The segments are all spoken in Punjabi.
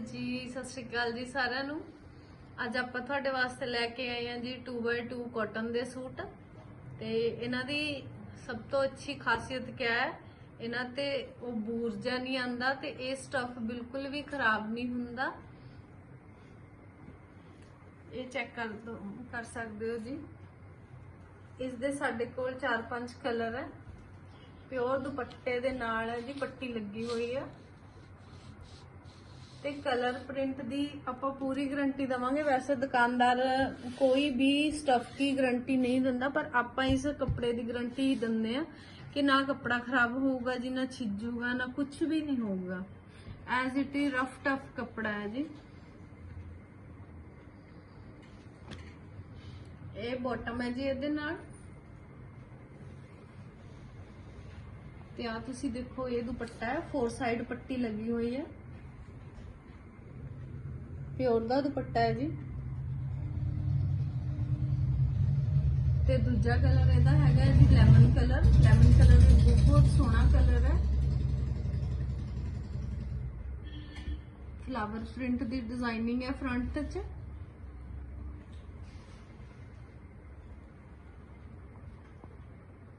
ਜੀ, ਸਤਿ ਸ਼੍ਰੀ ਅਕਾਲ ਜੀ ਸਾਰਿਆਂ ਨੂੰ। ਅੱਜ ਆਪਾਂ ਤੁਹਾਡੇ ਵਾਸਤੇ ਲੈ ਕੇ ਆਏ ਹਾਂ ਜੀ 2x2 ਕਾਟਨ ਦੇ ਸੂਟ। ਤੇ ਇਹਨਾਂ ਦੀ ਸਭ ਤੋਂ ਅੱਛੀ ਖਾਸੀਅਤ ਕੀ ਹੈ? ਇਹਨਾਂ ਤੇ ਉਹ ਬੂਰਜਾ ਨਹੀਂ ਆਂਦਾ ਤੇ ਇਹ ਸਟਫ ਬਿਲਕੁਲ ਵੀ ਖਰਾਬ ਨਹੀਂ ਹੁੰਦਾ। ਇਹ ਚੈੱਕ ਕਰ ਦੋ, ਕਰ ਸਕਦੇ ਹੋ ਜੀ। ਇਸ ਦੇ ਸਾਡੇ ਕੋਲ 4-5 ਕਲਰ ਹੈ। ਪਿਓਰ ਦੁਪੱਟੇ ਦੇ ਨਾਲ ਹੈ ਜੀ, ਪੱਟੀ ਲੱਗੀ ਹੋਈ ਹੈ। ਤੇ ਕਲਰ ਪ੍ਰਿੰਟ ਦੀ ਆਪਾਂ ਪੂਰੀ ਗਾਰੰਟੀ ਦਵਾਂਗੇ। ਵੈਸੇ ਦੁਕਾਨਦਾਰ ਕੋਈ ਵੀ ਸਟਫ ਦੀ ਗਾਰੰਟੀ ਨਹੀਂ ਦਿੰਦਾ, ਪਰ ਆਪਾਂ ਇਸ ਕੱਪੜੇ ਦੀ ਗਾਰੰਟੀ ਦਿੰਦੇ ਆ ਕਿ ਨਾ ਕੱਪੜਾ ਖਰਾਬ ਹੋਊਗਾ ਜੀ, ਨਾ ਛਿੱਜੂਗਾ, ਨਾ ਕੁਝ ਵੀ ਨਹੀਂ ਹੋਊਗਾ। As it is rough tough ਕੱਪੜਾ ਹੈ ਜੀ। ਇਹ ਬੋਟਮ ਹੈ ਜੀ ਇਹਦੇ ਨਾਲ। ਤੇ ਆ ਤੁਸੀਂ ਦੇਖੋ, ਇਹ ਦੁਪੱਟਾ ਹੈ ਫੋਰ ਸਾਈਡ ਪੱਟੀ ਲੱਗੀ ਹੋਈ ਹੈ। ਪਿਓਰ ਦਾ ਦੁਪੱਟਾ ਹੈ ਜੀ। ਤੇ ਦੂਜਾ ਕਲਰ ਇਹਦਾ ਹੈਗਾ ਹੈ ਜੀ ਲੈਮਨ ਕਲਰ। ਲੈਮਨ ਕਲਰ ਬਹੁਤ ਸੋਹਣਾ ਕਲਰ ਹੈ। ਫਲਾਵਰ ਪ੍ਰਿੰਟ ਦੀ ਡਿਜ਼ਾਈਨਿੰਗ ਹੈ ਫਰੰਟ 'ਚ।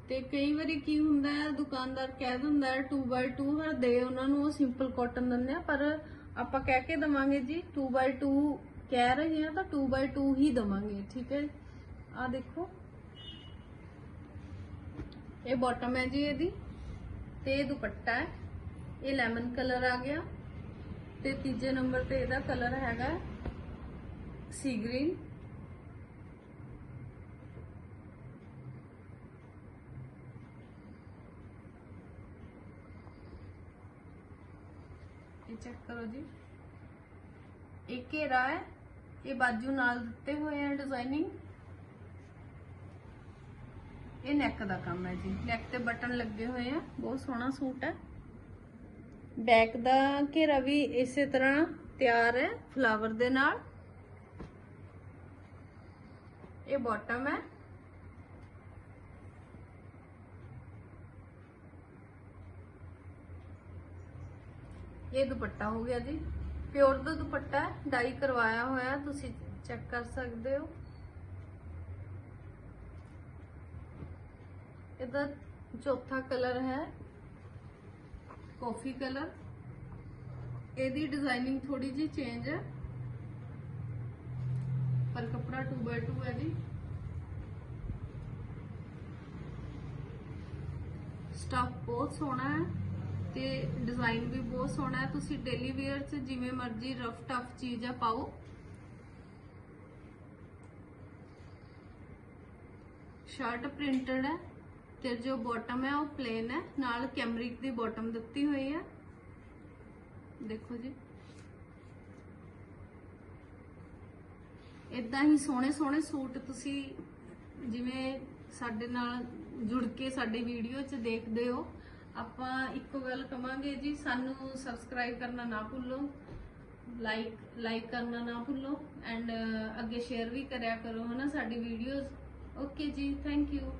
ਤੇ ਕਈ ਵਾਰੀ ਕੀ ਹੁੰਦਾ ਹੈ, ਦੁਕਾਨਦਾਰ ਕਹਿ ਦਿੰਦਾ ਹੈ 2x2 ਹਰ ਦੇ, ਉਹਨਾਂ ਨੂੰ ਉਹ ਸਿੰਪਲ ਕਾਟਨ ਦਿੰਦੇ ਆ, ਪਰ ਆਪਾਂ ਕਹਿ ਕੇ ਦਵਾਂਗੇ ਜੀ 2x2 ਕਹਿ ਰਹੇ ਆ ਤਾਂ 2x2 ਹੀ ਦਵਾਂਗੇ, ਠੀਕ ਹੈ? ਆ ਦੇਖੋ। ਇਹ ਬਾਟਮ ਹੈ ਜੀ ਇਹਦੀ, ਤੇ ਇਹ ਦੁਪੱਟਾ ਹੈ। ਇਹ ਲੈਮਨ ਕਲਰ ਆ ਗਿਆ। ਤੇ ਤੀਜੇ ਨੰਬਰ ਤੇ ਇਹਦਾ ਕਲਰ ਹੈਗਾ ਸੀ ਗ੍ਰੀਨ ਇਹ ਚੈੱਕ ਕਰੋ ਜੀ। ਇਹ ਘੇਰਾ ਹੈ। ਇਹ ਬਾਜੂ ਨਾਲ ਦਿੱਤੇ ਹੋਏ ਆ ਡਿਜ਼ਾਈਨਿੰਗ ਇਹ ਨੈਕ ਦਾ ਕੰਮ ਹੈ ਜੀ। ਨੈਕ ਤੇ ਬਟਨ ਲੱਗੇ ਹੋਏ ਆ। ਬਹੁਤ ਸੋਹਣਾ ਸੂਟ ਹੈ। ਬੈਕ ਦਾ ਘੇਰਾ ਵੀ ਇਸੇ ਤਰ੍ਹਾਂ ਤਿਆਰ ਹੈ ਫਲਾਵਰ ਦੇ ਨਾਲ। ਇਹ ਬਾਟਮ ਹੈ। ਇਹ ਦੁਪੱਟਾ ਹੋ ਗਿਆ ਜੀ। ਪਿਓਰ ਦਾ ਦੁਪੱਟਾ ਡਾਈ ਕਰਵਾਇਆ ਹੋਇਆ, ਤੁਸੀਂ ਚੈੱਕ ਕਰ ਸਕਦੇ ਹੋ। ਇਹਦਾ ਚੌਥਾ ਕਲਰ ਹੈ, ਕਾਫੀ ਕਲਰ। ਇਹਦੀ ਡਿਜ਼ਾਈਨਿੰਗ ਥੋੜੀ ਜਿਹੀ ਚੇਂਜ ਹੈ, ਪਰ ਕਪੜਾ 2x2 ਹੈ ਜੀ। ਸਟਫ ਬਹੁਤ ਸੋਹਣਾ ਹੈ। ਤੇ ਡਿਜ਼ਾਈਨ ਵੀ ਬਹੁਤ ਸੋਹਣਾ ਹੈ। ਤੁਸੀਂ ਡੇਲੀ ਵੇਅਰ 'ਚ ਜਿਵੇਂ ਮਰਜ਼ੀ ਰਫ ਟਫ ਚੀਜ਼ ਆ ਪਾਓ। ਸ਼ਰਟ ਪ੍ਰਿੰਟਡ ਹੈ ਤੇ ਜੋ ਬਾਟਮ ਹੈ, ਉਹ ਪਲੇਨ ਹੈ। ਨਾਲ ਕੈਮਰਿਕ ਦੀ ਬਾਟਮ ਦਿੱਤੀ ਹੋਈ ਹੈ। ਦੇਖੋ ਜੀ। ਇਦਾਂ ਹੀ ਸੋਹਣੇ ਸੋਹਣੇ ਸੂਟ ਤੁਸੀਂ ਜਿਵੇਂ ਸਾਡੇ ਨਾਲ ਜੁੜ ਕੇ ਸਾਡੀ ਵੀਡੀਓ 'ਚ ਦੇਖਦੇ ਹੋ। ਆਪਾਂ ਇੱਕੋ ਗੱਲ ਕਵਾਂਗੇ ਜੀ, ਸਾਨੂੰ ਸਬਸਕ੍ਰਾਈਬ ਕਰਨਾ ਨਾ ਭੁੱਲੋ ਲਾਈਕ ਲਾਈਕ ਕਰਨਾ ਨਾ ਭੁੱਲੋ ਐਂਡ ਅੱਗੇ ਸ਼ੇਅਰ ਵੀ ਕਰਿਆ ਕਰੋ, ਹਨਾ, ਸਾਡੀ ਵੀਡੀਓਜ਼ ਓਕੇ ਜੀ ਥੈਂਕ ਯੂ